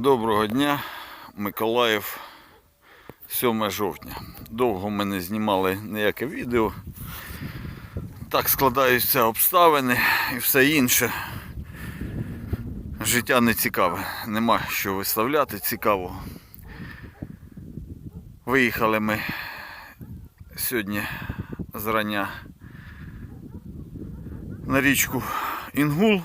Доброго дня, Миколаїв, 7 жовтня. Довго ми не знімали ніяке відео. Так складаються обставини і все інше. Життя не цікаве, нема що виставляти цікавого. Виїхали ми сьогодні зрання на річку Інгул.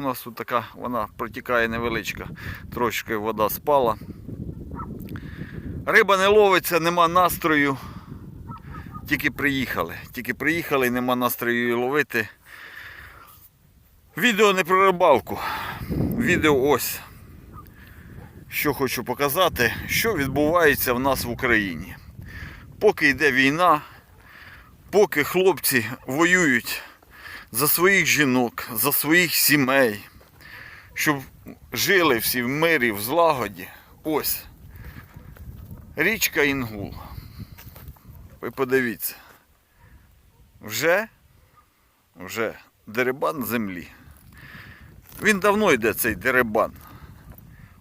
У нас тут така, вона протікає невеличка, трошки вода спала. Риба не ловиться, нема настрою. Тільки приїхали. Тільки приїхали і нема настрою її ловити. Відео не про рибалку. Відео ось. Що хочу показати, що відбувається в нас в Україні. Поки йде війна, поки хлопці воюють за своїх жінок, за своїх сімей, щоб жили всі в мирі, в злагоді. Ось. Річка Інгул. Ви подивіться. Вже, вже дерибан землі. Він давно йде цей дерибан.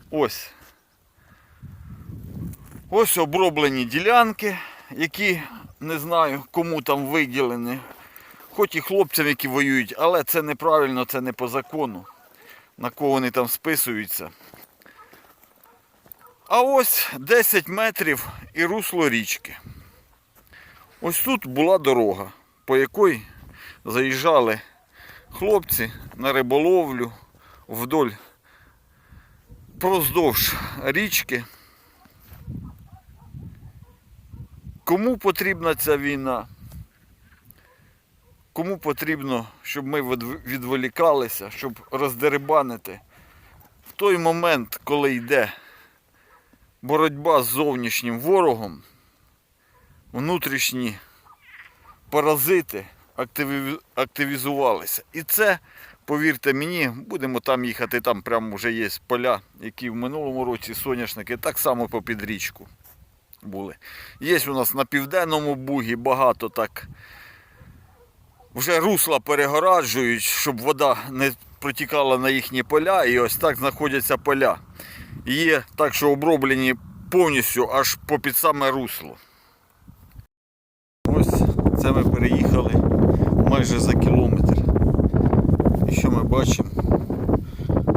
Ось. Ось оброблені ділянки, які не знаю, кому там виділені хоч і хлопцям, які воюють, але це неправильно, це не по закону. На кого вони там списуються. А ось 10 метрів і русло річки. Ось тут була дорога, по якій заїжджали хлопці на риболовлю вдоль проздовж річки. Кому потрібна ця війна? Кому потрібно, щоб ми відволікалися, щоб роздерибанити в той момент, коли йде боротьба з зовнішнім ворогом, внутрішні паразити активізувалися. І це, повірте мені, будемо там їхати, там прямо вже є поля, які в минулому році соняшники, так само попід річку були. Є у нас на південному бугі багато так вже русла перегораджують, щоб вода не протікала на їхні поля, і ось так знаходяться поля. Є так, що оброблені повністю аж попід саме русло. Ось це ми переїхали майже за кілометр. І що ми бачимо?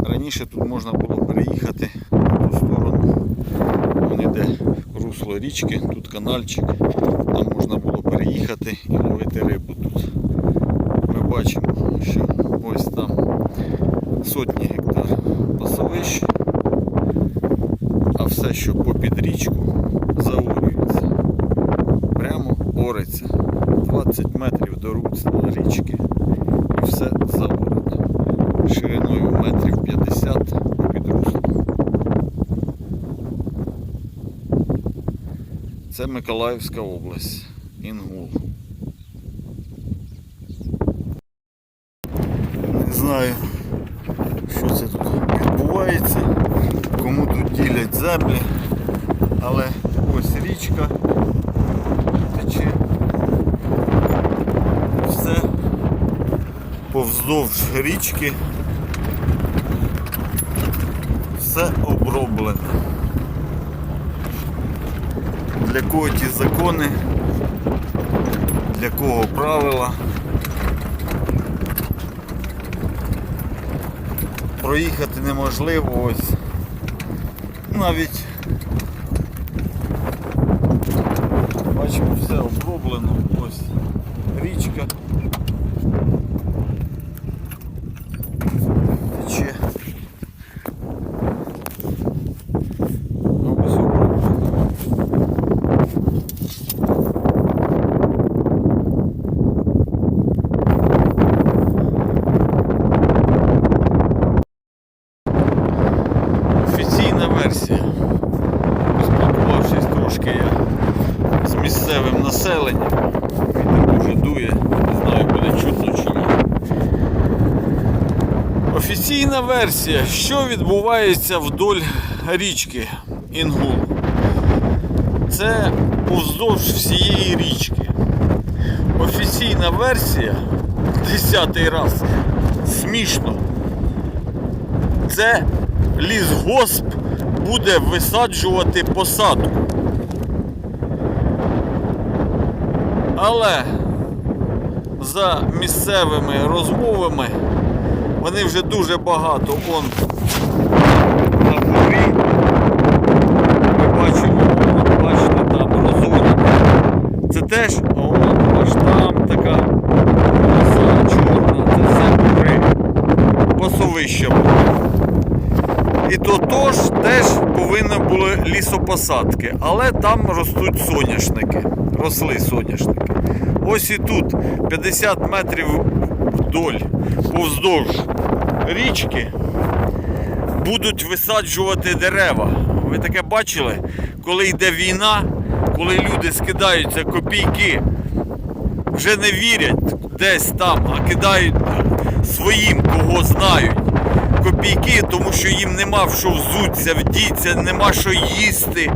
Раніше тут можна було переїхати на ту сторону. Вон іде русло річки, тут канальчик. Там можна було переїхати і ловити рибу тут бачимо, що ось там сотні гектар пасовищ, а все, що попід річку, заорюється. Прямо ориться. 20 метрів до русла річки. І все заорено. Шириною метрів 50 попід руслом. Це Миколаївська область. Інгул. Не знаю, що це тут відбувається, кому тут ділять землі, але ось річка тече. Все повздовж річки. Все оброблене. Для кого ті закони, для кого правила. Проїхати неможливо ось. Навіть бачимо все оброблено, ось річка. Тече. Ось оброблено. Офіційна версія. Поспілкувавшись трошки я з місцевим населенням. Вітер дуже дує, не знаю, буде чутно чи ні. Офіційна версія, що відбувається вдоль річки Інгул. Це уздовж всієї річки. Офіційна версія, десятий раз, смішно. Це лісгосп буде висаджувати посадку. Але за місцевими розмовами вони вже дуже багато он на горі. Ми бачимо, от, бачите, там розорено. Це теж от, аж там така роса чорна, це все гори. Пасовища були. І то тож теж повинні були лісопосадки, але там ростуть соняшники. Росли соняшники. Ось і тут 50 метрів вдоль, повздовж річки будуть висаджувати дерева. Ви таке бачили, коли йде війна, коли люди скидаються копійки, вже не вірять десь там, а кидають своїм, кого знають. Копійки, тому що їм нема в що взуться, вдіться, нема що їсти.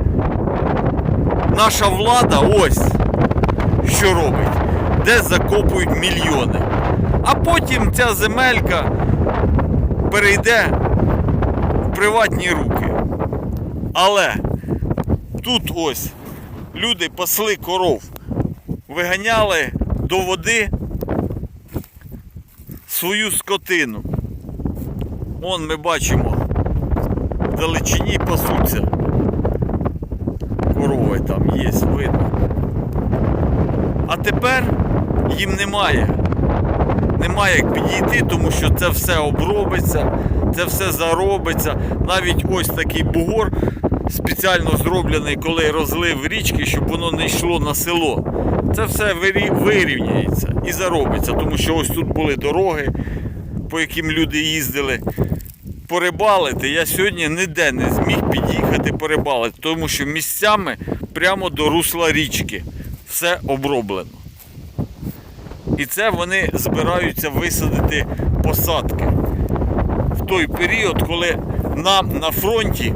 Наша влада ось що робить, де закопують мільйони. А потім ця земелька перейде в приватні руки. Але тут ось люди пасли коров, виганяли до води свою скотину. Вон ми бачимо, далечині пасуться. Корови там є, видно. А тепер їм немає. Немає як підійти, тому що це все обробиться, це все заробиться. Навіть ось такий бугор спеціально зроблений, коли розлив річки, щоб воно не йшло на село. Це все вирі- вирівняється і заробиться, тому що ось тут були дороги, по яким люди їздили. Порибалити я сьогодні ніде не зміг під'їхати порибалити, тому що місцями прямо до русла річки все оброблено. І це вони збираються висадити посадки в той період, коли нам на фронті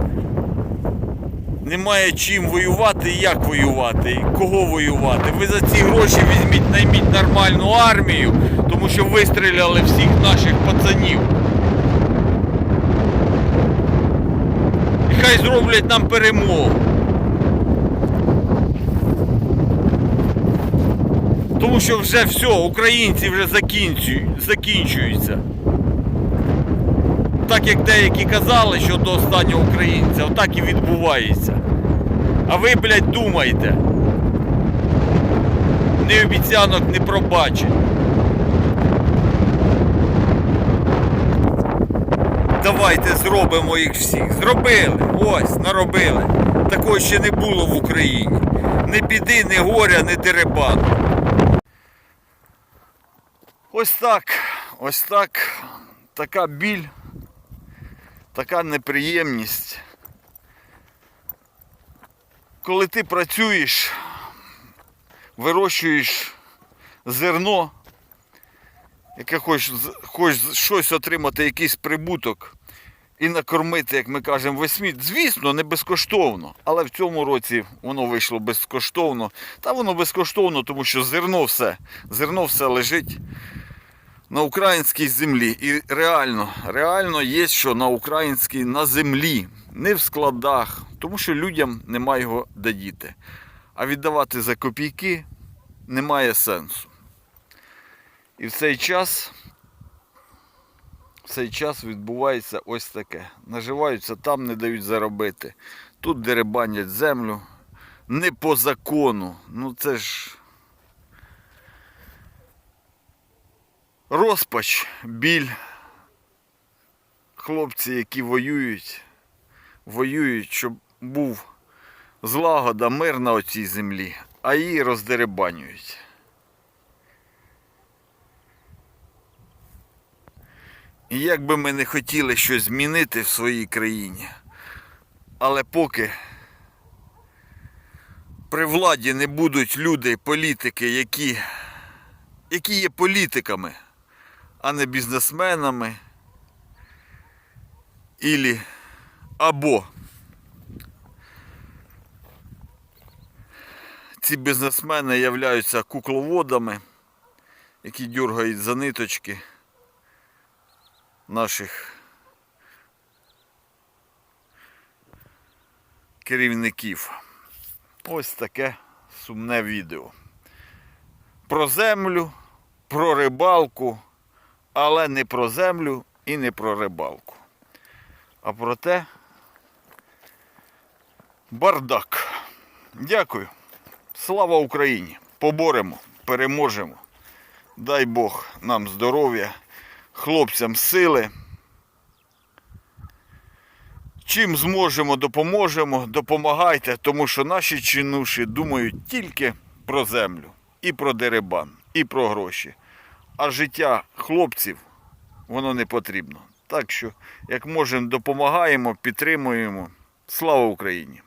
немає чим воювати і як воювати, і кого воювати. Ви за ці гроші візьміть, найміть нормальну армію, тому що вистріляли всіх наших пацанів. І хай зроблять нам перемогу. Тому що вже все, українці вже закінчують, закінчуються. Так як деякі казали, що до останнього українця, отак і відбувається. А ви, блядь, думайте. Ні обіцянок, ні пробачень. Давайте зробимо їх всіх. Зробили. Ось, наробили. Такого ще не було в Україні. Ні біди, ні горя, ні деребану. Ось так, ось так, така біль, така неприємність. Коли ти працюєш, вирощуєш зерно, яке хочеш, хочеш щось отримати, якийсь прибуток і накормити, як ми кажемо, весь. Звісно, не безкоштовно. Але в цьому році воно вийшло безкоштовно. Та воно безкоштовно, тому що зерно все, зерно все лежить на українській землі. І реально, реально є, що на українській на землі, не в складах, тому що людям немає його де діти. А віддавати за копійки немає сенсу. І в цей час, цей час відбувається ось таке. Наживаються там, не дають заробити. Тут деребанять землю. Не по закону. Ну це ж. Розпач, біль. Хлопці, які воюють, воюють, щоб був злагода, мир на оцій землі, а її роздеребанюють. Як би ми не хотіли щось змінити в своїй країні, але поки при владі не будуть люди, політики, які, які є політиками, а не бізнесменами, ілі, або ці бізнесмени являються кукловодами, які дергають за ниточки наших керівників. Ось таке сумне відео. Про землю, про рибалку, але не про землю і не про рибалку. А про те бардак. Дякую. Слава Україні! Поборемо, переможемо. Дай Бог нам здоров'я, хлопцям сили. Чим зможемо, допоможемо, допомагайте, тому що наші чинуші думають тільки про землю, і про дерибан, і про гроші. А життя хлопців воно не потрібно. Так що, як можемо, допомагаємо, підтримуємо. Слава Україні!